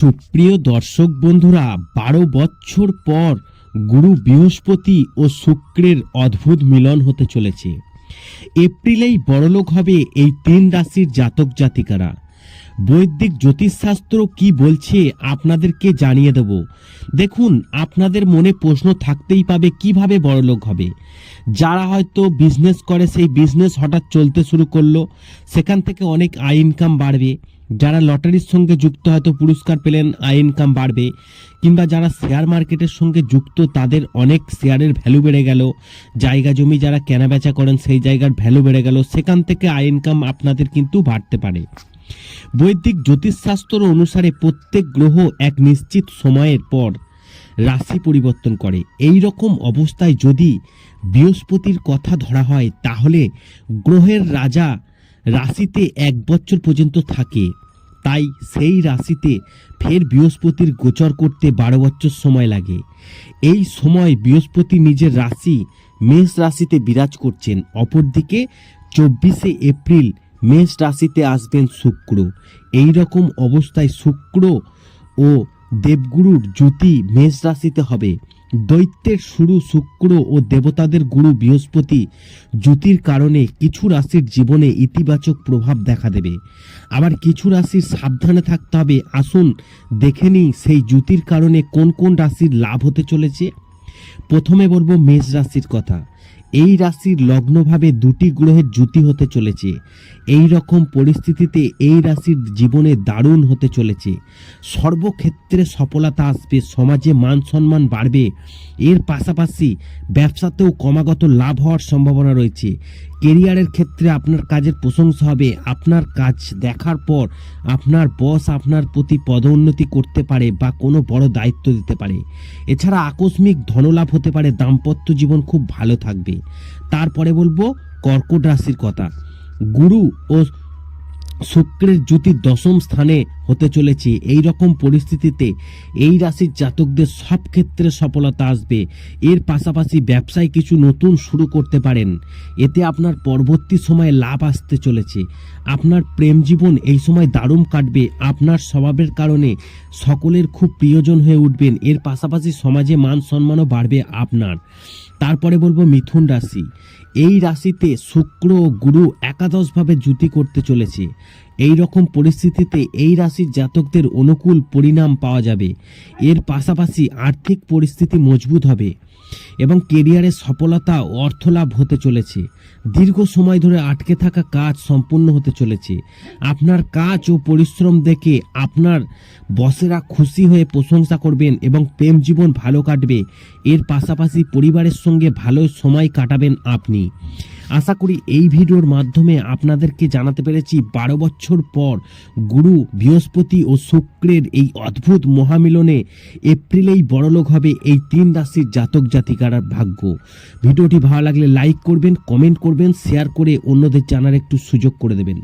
সুপ্রিয় দর্শক বন্ধুরা, বারো বছর পর গুরু বৃহস্পতি ও শুক্রের অদ্ভুত মিলন হতে চলেছে। এপ্রিলেই বড়লোক হবে এই তিন রাশির জাতক জাতিকারা বৈদিক জ্যোতিষশাস্ত্র কি বলছে আপনাদেরকে জানিয়ে দেব। দেখুন, আপনাদের মনে প্রশ্ন থাকতেই পাবে কীভাবে বড়লোক হবে। যারা হয়তো বিজনেস করে, সেই বিজনেস হঠাৎ চলতে শুরু করল, সেখান থেকে অনেক আয় ইনকাম বাড়বে। যারা লটারির সঙ্গে যুক্ত হয়তো পুরস্কার পেলেন, আয় ইনকাম বাড়বে। কিংবা যারা শেয়ার মার্কেটের সঙ্গে যুক্ত, তাদের অনেক শেয়ারের ভ্যালু বেড়ে গেল। জায়গা জমি যারা কেনাবেচা করেন, সেই জায়গার ভ্যালু বেড়ে গেল। সেখান থেকে আয় ইনকাম আপনাদের কিন্তু বাড়তে পারে। বৈদিক জ্যোতিষশাস্ত্র অনুসারে প্রত্যেক গ্রহ এক নিশ্চিত সময়ের পর রাশি পরিবর্তন করে। এই রকম অবস্থায় যদি বৃহস্পতির কথা ধরা হয়, তাহলে গ্রহের রাজা রাশিতে এক বছর পর্যন্ত থাকে। তাই সেই রাশিতে ফের বৃহস্পতির গোচর করতে বারো বছর সময় লাগে। এই সময় বৃহস্পতি নিজের রাশি, মেষ রাশিতে বিরাজ করছেন। অপরদিকে চব্বিশে এপ্রিল মেষ রাশিতে আসবেন শুক্র। এই রকম অবস্থায় শুক্র ও দেবগুরুর জ্যোতি মেষ রাশিতে হবে। দৈত্যের শুরু শুক্র ও দেবতাদের গুরু বৃহস্পতি জ্যোতির কারণে কিছু রাশির জীবনে ইতিবাচক প্রভাব দেখা দেবে। আবার কিছু রাশির সাবধানে থাকতে হবে। আসুন দেখে নিই সেই জ্যোতির কারণে কোন কোন রাশির লাভ হতে চলেছে। প্রথমে বলব মেষ রাশির কথা। এই রাশির লগ্নভাবে দুটি গ্রহের জ্যুতি হতে চলেছে। এই রকম পরিস্থিতিতে এই রাশির জীবনে দারুণ হতে চলেছে। সর্বক্ষেত্রে সফলতা আসবে, সমাজে মান সম্মান বাড়বে। এর পাশাপাশি ব্যবসাতেও ক্রমাগত লাভ হওয়ার সম্ভাবনা রয়েছে। কেরিয়ারের ক্ষেত্রে আপনার কাজের প্রশংসা হবে। আপনার কাজ দেখার পর আপনার বস আপনার প্রতি পদোন্নতি করতে পারে বা কোনো বড় দায়িত্ব দিতে পারে। এছাড়া আকস্মিক ধনলাভ হতে পারে, দাম্পত্য জীবন খুব ভালো থাকবে। তারপরে বলব কর্কট রাশির কথা। গুরু ও শুক্রের জ্যোতি দশম স্থানে হতে চলেছে। এই রকম পরিস্থিতিতে এই রাশির জাতকদের সব ক্ষেত্রে সফলতা আসবে। এর পাশাপাশি ব্যবসায় কিছু নতুন শুরু করতে পারেন। এতে আপনার পরবর্তী সময়ে লাভ আসতে চলেছে। আপনার প্রেম জীবন এই সময় দারুণ কাটবে। আপনার স্বভাবের কারণে সকলের খুব প্রিয়জন হয়ে উঠবেন। এর পাশাপাশি সমাজে মান সম্মানও বাড়বে আপনার। তারপরে বলব মিথুন রাশি। এই রাশিতে শুক্র ও গুরু একাদশভাবে জুতি করতে চলেছে। এই রকম পরিস্থিতিতে এই রাশির জাতকদের অনুকূল পরিণাম পাওয়া যাবে। এর পাশাপাশি আর্থিক পরিস্থিতি মজবুত হবে এবং কেরিয়ারে সফলতা ও অর্থলাভ হতে চলেছে। দীর্ঘ সময় ধরে আটকে থাকা কাজ সম্পূর্ণ হতে চলেছে। আপনার কাজ ও পরিশ্রম দেখে আপনার বসেরা খুশি হয়ে প্রশংসা করবেন এবং প্রেম জীবন ভালো কাটবে। এর পাশাপাশি পরিবারের সঙ্গে ভালো সময় কাটাবেন আপনি। আশা করি এই ভিডিওর মাধ্যমে আপনাদেরকে জানাতে পেরেছি বারো বছর পর গুরু, বৃহস্পতি ও শুক্রের এই অদ্ভুত মহামিলনে এপ্রিলেই বড়লোক হবে এই তিন রাশির জাতক জাতিকার ভাগ্য। ভিডিওটি ভালো লাগলে লাইক করবেন, কমেন্ট করবেন, শেয়ার করে অন্যদের জানার একটু সুযোগ করে দেবেন।